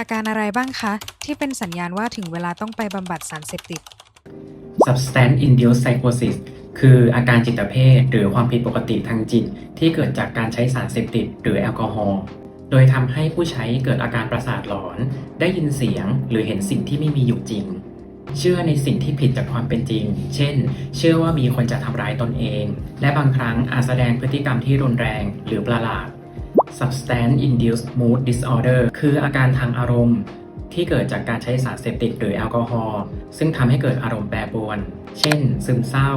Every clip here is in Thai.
อาการอะไรบ้างคะ ที่เป็นสัญญาณว่าถึงเวลาต้องไปบำบัดสารเสพติด substance induced psychosis คืออาการจิตเภทหรือความผิดปกติทางจิต ที่เกิดจากการใช้สารเสพติดหรือแอลกอฮอล์โดยทำให้ผู้ใช้เกิดอาการประสาทหลอน ได้ยินเสียงหรือเห็นสิ่งที่ไม่มีอยู่จริง เชื่อในสิ่งที่ผิดจากความเป็นจริง เช่น เชื่อว่ามีคนจะทำร้ายตนเอง และบางครั้งอาจแสดงพฤติกรรมที่รุนแรงหรือประหลาด substance induced mood disorder คืออาการทางอารมณ์ ที่เกิดจากการใช้สารเสพติดหรือแอลกอฮอล์ซึ่งทำให้เกิดอารมณ์แปรปรวน เช่น ซึมเศร้า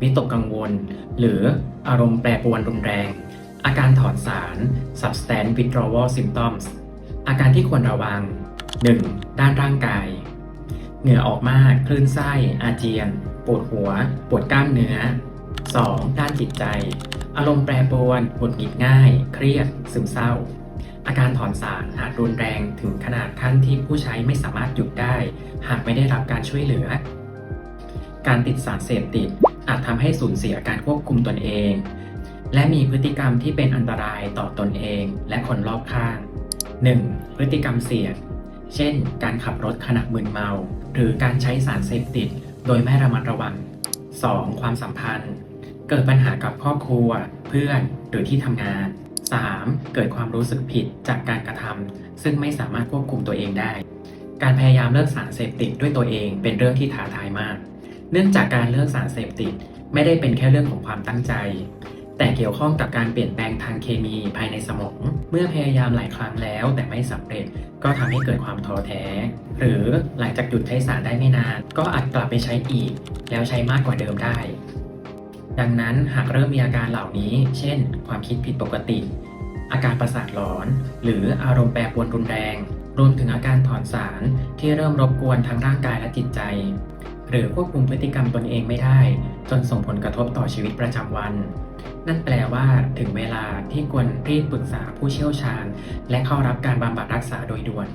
วิตกกังวล หรืออารมณ์แปรปรวนรุนแรง อาการถอนสาร substance withdrawal symptoms อาการที่ควรระวัง 1. ด้านร่างกาย เหงื่อออกมาก คลื่นไส้ อาเจียน ปวดหัว ปวดกล้ามเนื้อ 2. ด้านจิตใจ อารมณ์แปรปรวนหงุดหงิดง่าย เครียด ซึมเศร้า อาการถอนสารอาจรุนแรงถึงขนาดขั้นที่ผู้ใช้ไม่สามารถหยุดได้ หากไม่ได้รับการช่วยเหลือ การติดสารเสพติด อาจทำให้สูญเสียการควบคุมตนเอง และมีพฤติกรรมที่เป็นอันตรายต่อตนเองและคนรอบข้าง 1. พฤติกรรมเสี่ยง เช่น การขับรถขณะมึนเมา หรือการใช้สารเสพติด โดยไม่ระมัดระวัง 2. ความสัมพันธ์ เกิดปัญหากับครอบครัว เพื่อนหรือที่ทำงาน 3. เกิดความรู้สึกผิดจากการกระทำซึ่งไม่สามารถควบคุมตัวเองได้ การพยายามเลิกสารเสพติดด้วยตัวเองเป็นเรื่องที่ท้าทายมาก เนื่องจากการเลิกสารเสพติดไม่ได้เป็นแค่เรื่องของความตั้งใจ แต่เกี่ยวข้องกับการเปลี่ยนแปลงทางเคมีภายในสมอง เมื่อพยายามหลายครั้งแล้วแต่ไม่สำเร็จก็ทำให้เกิดความท้อแท้ หรือหลังจากหยุดใช้สารได้ไม่นาน ก็อาจกลับไปใช้อีก แล้วใช้มากกว่าเดิมได้ ดังนั้นหากเริ่มมีอาการเหล่านี้ เช่น ความคิดผิดปกติ อาการประสาทหลอน หรืออารมณ์แปรปรวนรุนแรง รวมถึงอาการถอนสารที่เริ่มรบกวนทั้งร่างกายและจิตใจ หรือควบคุมพฤติกรรมตนเองไม่ได้ จนส่งผลกระทบต่อชีวิตประจำวัน นั่นแปลว่าถึงเวลาที่ควรรีบปรึกษาผู้เชี่ยวชาญ และเข้ารับการบำบัดรักษาโดยด่วน